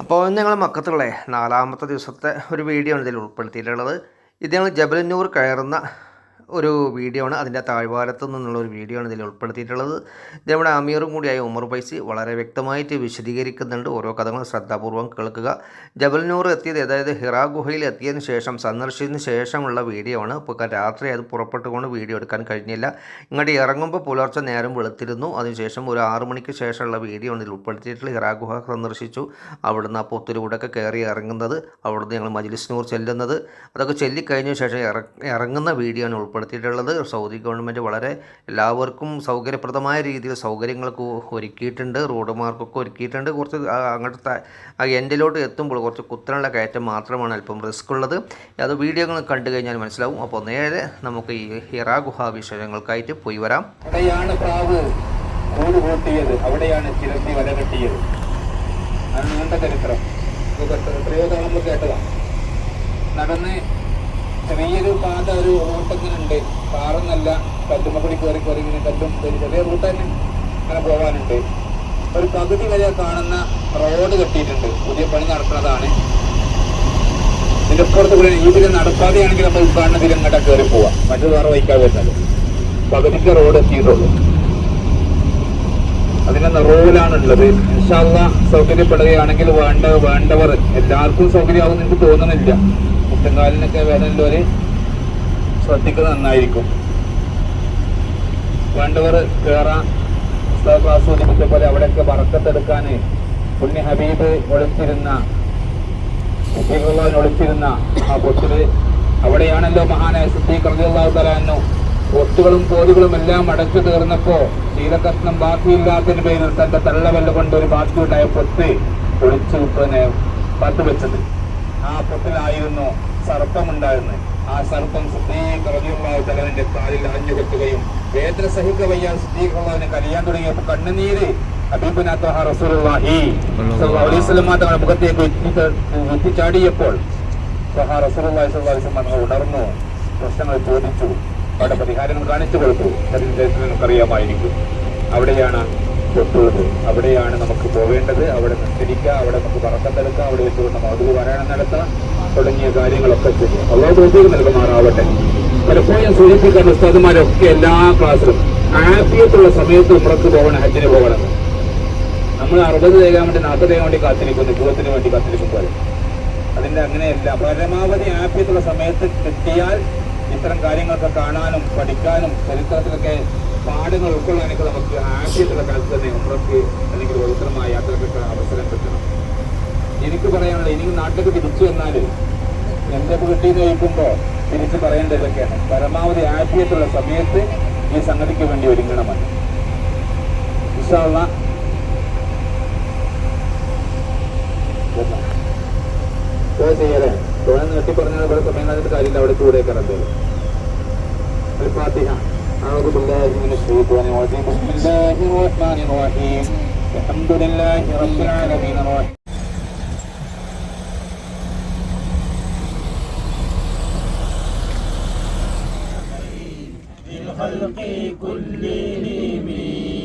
അപ്പോൾ ഞങ്ങൾ മക്കത്തുള്ള നാലാമത്തെ ദിവസത്തെ ഒരു വീഡിയോ ആണ് ഇതിൽ ഉൾപ്പെടുത്തിയിട്ടുള്ളത്. ഇത് ഞങ്ങൾ ജബലന്നൂർ കയറുന്ന ഒരു വീഡിയോ ആണ്. അതിന്റെ താഴ്വാരത്തു നിന്നുള്ള ഒരു വീഡിയോ ആണ് ഇതിൽ ഉൾപ്പെടുത്തിയിട്ടുള്ളത്. നമ്മുടെ അമീറും കൂടിയായ ഉമർ പൈസി വളരെ വ്യക്തമായിട്ട് വിശദീകരിക്കുന്നുണ്ട്. ഓരോ കഥകളും ശ്രദ്ധാപൂർവം കേൾക്കുക. ജബൽനൂർ എത്തിയത് അതായത് ഹിറാ ഗുഹയിൽ എത്തിയതിന് ശേഷം സന്ദർശിച്ചതിന് ശേഷമുള്ള വീഡിയോ ആണ്. ഇപ്പോൾ രാത്രി അത് പുറപ്പെട്ടുകൊണ്ട് വീഡിയോ എടുക്കാൻ കഴിഞ്ഞില്ല. ഇങ്ങോട്ട് ഇറങ്ങുമ്പോൾ പുലർച്ചെ നേരം വെളുത്തിരുന്നു. അതിനുശേഷം ഒരു ആറു മണിക്ക് ശേഷമുള്ള വീഡിയോ ആണ് ഇതിൽ ഉൾപ്പെടുത്തിയിട്ടുള്ള ഹിറാ ഗുഹ സന്ദർശിച്ചു. അവിടുന്ന് ആ പൊത്തിലൂടെയൊക്കെ കയറി ഇറങ്ങുന്നത് അവിടുന്ന് ഞങ്ങൾ മജ്ലിസ് നൂർ ചെല്ലുന്നത്. അതൊക്കെ ചെല്ലിക്കഴിഞ്ഞ ശേഷം ഇറങ്ങുന്ന വീഡിയോ ആണ് ഉൾപ്പെടുത്തിയിട്ടുള്ളത്. സൗദി ഗവൺമെന്റ് വളരെ എല്ലാവർക്കും സൗകര്യപ്രദമായ രീതിയിൽ സൗകര്യങ്ങളൊക്കെ ഒരുക്കിയിട്ടുണ്ട്. റോഡ് മാർക്കൊക്കെ ഒരുക്കിയിട്ടുണ്ട്. കുറച്ച് അങ്ങോട്ട് എൻഡിലോട്ട് എത്തുമ്പോൾ കുറച്ച് കുത്തനുള്ള കയറ്റം മാത്രമാണ് അല്പം റിസ്ക് ഉള്ളത് അത് വീഡിയോ കണ്ടു കഴിഞ്ഞാൽ മനസ്സിലാവും. അപ്പോൾ നേരെ നമുക്ക് ഈ ഹിറാ ഗുഹ വിഷയങ്ങൾക്കായിട്ട് പോയി വരാം. അവിടെയാണ് പ്രാവ് കൂട് അവിടെയാണ് ചിരത്തി വല നടന്ന് ചെറിയൊരു പാത ഒരു റൂട്ടങ്ങനുണ്ട് പാറന്നല്ല കല്ലുമ്പടി കയറി കയറി ഇങ്ങനെ കല്ലും ചെറിയ റൂട്ട് തന്നെ അങ്ങനെ പോകാനുണ്ട്. ഒരു പകുതി വരെ കാണുന്ന റോഡ് കെട്ടിയിട്ടുണ്ട്. പുതിയ പണി നടക്കുന്നതാണ്. ഇതിനപ്പുറത്ത് കൂടെ ഇതിൽ നടക്കാതെയാണെങ്കിൽ നമ്മൾ കാണുന്നതിൽ ഇങ്ങോട്ടാ കയറി പോവാം. മറ്റു വേറെ വഹിക്കാതെ വരുന്നത്. പകുതിക്ക് റോഡ് എത്തിയിട്ടുള്ളൂ. അതിന്റെ നിറവിലാണുള്ളത്. ഇൻഷാല്ല സൗകര്യപ്പെടുകയാണെങ്കിൽ വേണ്ട വേണ്ടവർ എല്ലാവർക്കും സൗകര്യമാകും എനിക്ക് തോന്നുന്നില്ല. മുട്ടങ്കാലിനൊക്കെ വേദനയുള്ളവര് ശ്രദ്ധിക്കുന്നത് നന്നായിരിക്കും. വേണ്ടവർ കയറാൻ ക്ലാസ് സൂചിപ്പിച്ച പോലെ അവിടെയൊക്കെ വറക്കത്തെടുക്കാൻ പുണ്യ ഹബീബ് ഒളിച്ചിരുന്ന സുദ്ദീഖുള്ളവൻ ഒളിച്ചിരുന്ന ആ പൊത്തിൽ അവിടെയാണല്ലോ മഹാനായ സിദ്ദീഖ് റളിയല്ലാഹു തലാനു ഒത്തുകളും പോതുകളും എല്ലാം അടച്ചു തീർന്നപ്പോ ശീലകഷ്ണം ബാക്കിയില്ലാത്തതിന് പേരിൽ തന്റെ തള്ളവല്ല കൊണ്ട് ഒരു ബാക്കിയുണ്ടായ പൊത്ത് ഒളിച്ചു പിന്നെ പത്ത് വെച്ചത്. ആ പൊട്ടിലായിരുന്നു സർപ്പമുണ്ടായിരുന്നത്. ആ സർപ്പം തആലയുടെ കാലിൽ അഞ്ഞു കെട്ടുകയും വേദന സഹിക്കവയ്യാൻ റളിയല്ലാഹുവിനെ കലിയാൻ തുടങ്ങിയപ്പോൾ കണ്ണുനീര് തങ്ങളുടെ ഉണർന്നു. പ്രശ്നങ്ങൾ ചോദിച്ചു. അവിടെ പരിഹാരങ്ങൾ കാണിച്ചു കൊടുത്തു. അറിയാമായിരിക്കും അവിടെയാണ് തൊട്ടുള്ളത്. അവിടെയാണ് നമുക്ക് പോകേണ്ടത് അവിടെ നിസ്കരിക്കുക അവിടെ നമുക്ക് പറക്കത്തെടുക്കാം അവിടെ വെച്ചുകൊണ്ട് മധു പാരായണം നടത്താം തുടങ്ങിയ കാര്യങ്ങളൊക്കെ ചെയ്യും. അള്ളാഹു തോതിയിൽ നൽകുമാറാവട്ടെ. പലപ്പോഴും സൂചിപ്പിക്കുന്ന ഉസ്താദുമാരൊക്കെ എല്ലാ ക്ലാസ്സിലും ആഫിയത്തുള്ള സമയത്ത് ഉമ്രക്ക് പോകണം ഹജ്ജിന് പോകണം. നമ്മൾ അറുപത് തേകാൻ വേണ്ടി നാൽപ്പത് തേകാൻ വേണ്ടി കാത്തിരിക്കുന്നു പൂവത്തിന് വേണ്ടി കാത്തിരിക്കുമ്പോൾ അതിന്റെ അങ്ങനെയല്ല പരമാവധി ആഫിയത്തുള്ള സമയത്ത് കിട്ടിയാൽ ഇത്തരം കാര്യങ്ങളൊക്കെ കാണാനും പഠിക്കാനും ചരിത്രത്തിലൊക്കെ പാഠങ്ങൾ ഉൾക്കൊള്ളാനൊക്കെ നമുക്ക് ആശയത്തുള്ള കാലത്ത് തന്നെ ഉമ്രക്ക് അല്ലെങ്കിൽ പവിത്രമായ യാത്രകൾക്ക് അവസരം കിട്ടണം. എനിക്ക് പറയാനുള്ള ഇനി നാട്ടിലേക്ക് തിരിച്ചു വന്നാൽ എന്റെ വീട്ടിൽ നിന്ന് ചോദിക്കുമ്പോൾ തിരിച്ച് പറയേണ്ട ഇതൊക്കെയാണ്. പരമാവധി ആശയത്തുള്ള സമയത്ത് ഈ സംഗതിക്ക് വേണ്ടി ഒരുങ്ങണമെന്ന് വിശാള ചെയ്യലേ തോന്നെ പറഞ്ഞാൽ ഇവിടെ സമയം കാര്യം അവിടെ കൂടെ കറന്തേലും ഫാത്തിഹ أعوذ بالله من الشيطان الرجيم بسم الله الرحمن الرحيم الحمد لله رب العالمين الرحيم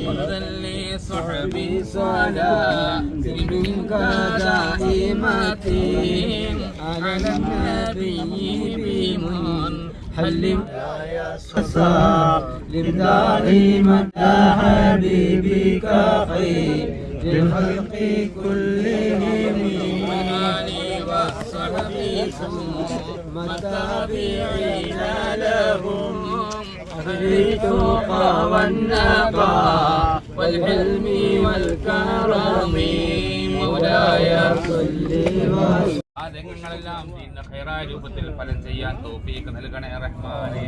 وصلي صحبي صلاة منك دائمة على النبي بمن حلم يا سلم. دائما يا حبيبك خير للخلق كلهم وآلي وصحبي ثم التابعين لهم بالتقى والنقى والحلم والكرم مولاي صل وسلم ആദരങ്ങളെല്ലാം ഖൈറായ രൂപത്തിൽ ഫലം ചെയ്യാൻ തോഫീക്ക് നൽകണേ. റഹ്മാനെ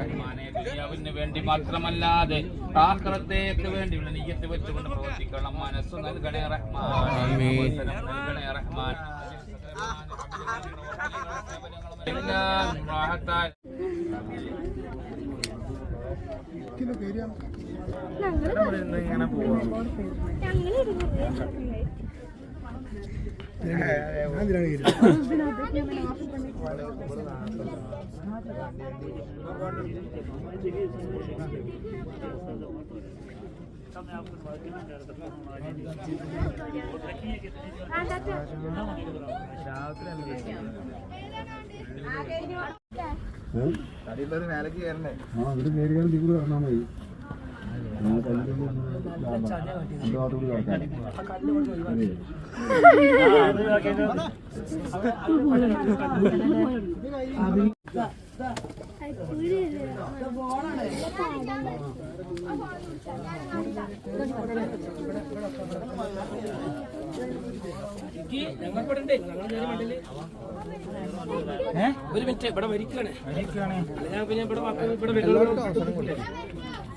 റഹ്മാനെ ദുനിയാവിന് വേണ്ടി മാത്രമല്ലാതെ ആക്രത്തേക്ക് വേണ്ടിയുള്ള നീയത്ത് വെച്ചുകൊണ്ട് പ്രവർത്തിക്കണം. മനസ്സ് നൽകണേ റഹ്മാനെ നൽകണേ റഹ്മാൻ. എല്ലാം ഇങ്ങനെ പോവാം. ആ ഇവിടെ നേരിടാൻ നിങ്ങൾ പറഞ്ഞാൽ മതി ഇവിടെ മിനിറ്റ് ഇവിടെ മരിക്കുകയാണ് ഞാൻ ഇറങ്ങട്ടെ ഇവിടെ ഒരു ഞാൻ മതി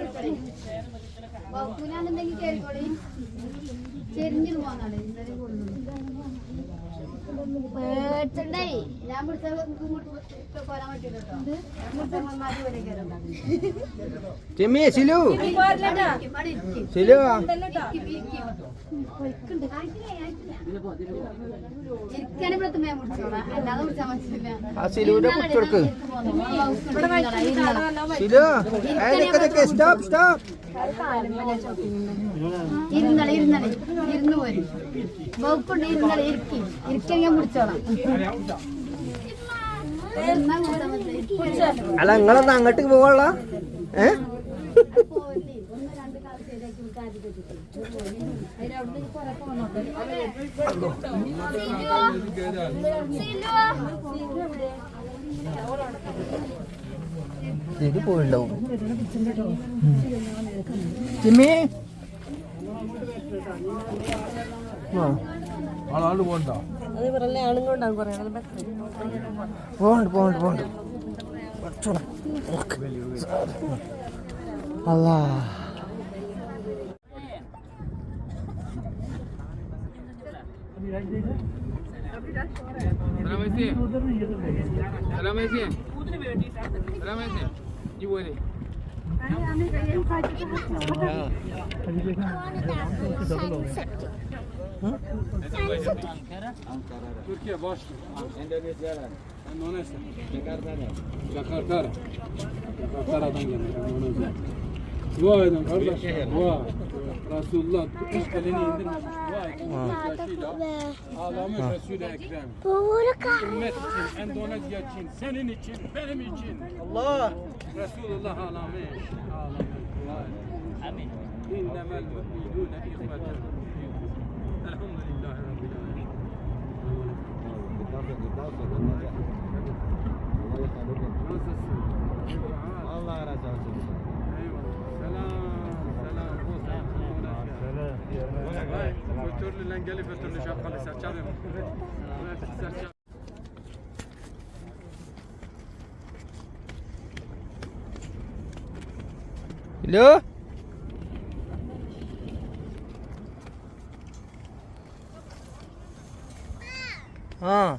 വാരി വകുപ്പിനാണെന്തെങ്കിൽ കേറിക്കോളി ചെരിഞ്ഞിട്ട് പോന്നാണ് പേടിച്ചണ്ടേ ഞാൻ ചെമ്മി സിലു സിലു ആ സിലുവിന്റെ കുട്ടികൾക്ക് സിലു സ്റ്റോപ്പ് സ്റ്റോപ്പ് ഇരുന്നളി ഇരുന്നളി. ഇരുന്ന് പോരും. വകുപ്പുണ്ട് ഇരുന്നളി. ഇരിക്കും. ഇരിക്കാൻ ഞാൻ പിടിച്ചോളാം. അല്ല നിങ്ങളൊന്ന് അങ്ങോട്ട് പോവുള്ള. ഏ? ഇത് ഒന്ന് ജിമ്മി ശരിയാക്കി നമുക്ക് പോണ്ട് പോണ്ട് പോണ്ട് പോണ്ട് കുറച്ചുകൂടെ. Hı? Ankara. Türkiye başlı. Endonezya. Endonezya. Jakarta. Jakarta. Jakarta'dan gelmiş. Endonezya. Dua edin kardeşim. Dua. Resulullah üç elini indirmiş. Dua etmiş. Ağlamış Resul-i Ekrem. Ümmet için, Endonezya için, senin için, benim için. Allah. Resulullah ağlamış. Ağlamış. Dua edin. Amin. İnnemel mü'minûne ihvetun. Nasılsın? Allah razı olsun. Eyvallah. Selam. Selam. Vay, götürlü lan gelip götürlü şapkalı serçadım. Serçadım. Alo? Ha.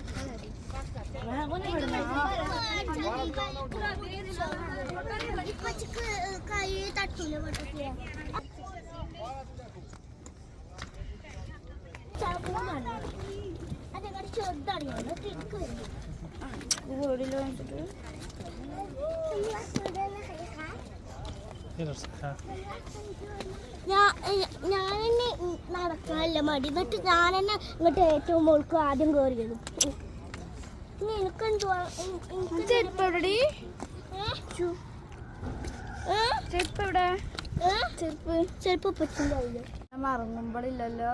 കൈ ഞാൻ തന്നെ നടക്കാനല്ല മടി. എന്നിട്ട് ഞാൻ തന്നെ ഇങ്ങോട്ട് ഏറ്റവും മോൾക്ക് ആദ്യം കയറിയത് ചെരുപ്പ് എവിടെ? ചെരുപ്പ് എവിടെ ചെരുപ്പ് ചെരുപ്പ് പറ്റില്ല മറങ്ങുമ്പോഴില്ലല്ലോ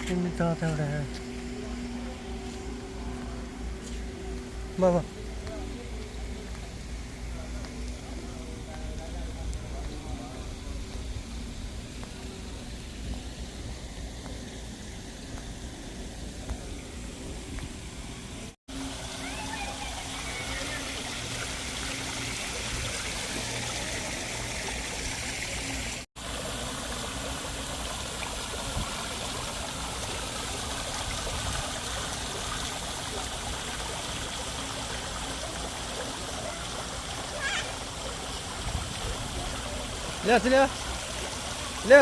പിന്നെ താത്ത എവിടെ ബാബാ ഇല്ല ഇല്ല ഇല്ല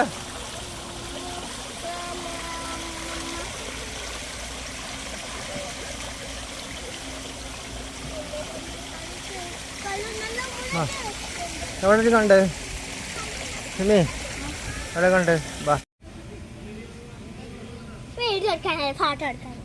ആ എവിടെ കണ്ട് പിന്നെ എവിടെ കണ്ട് ബാ പേര്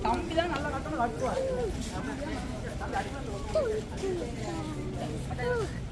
Tampilan alat-alat itu. Tampilan.